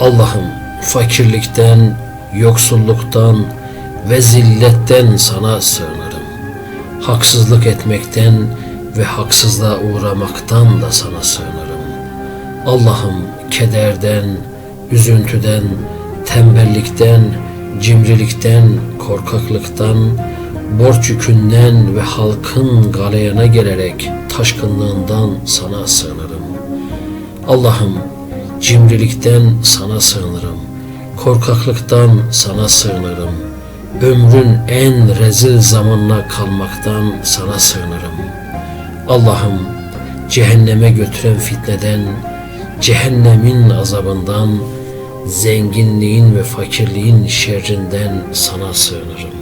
Allah'ım fakirlikten, yoksulluktan ve zilletten sana sığınırım. Haksızlık etmekten ve haksızlığa uğramaktan da sana sığınırım. Allah'ım kederden, üzüntüden, tembellikten, cimrilikten, korkaklıktan, borç yükünden ve halkın galeyana gelerek taşkınlığından sana sığınırım. Allah'ım cimrilikten sana sığınırım. Korkaklıktan sana sığınırım. Ömrün en rezil zamanına kalmaktan sana sığınırım. Allah'ım cehenneme götüren fitneden, cehennemin azabından, zenginliğin ve fakirliğin şerrinden sana sığınırım.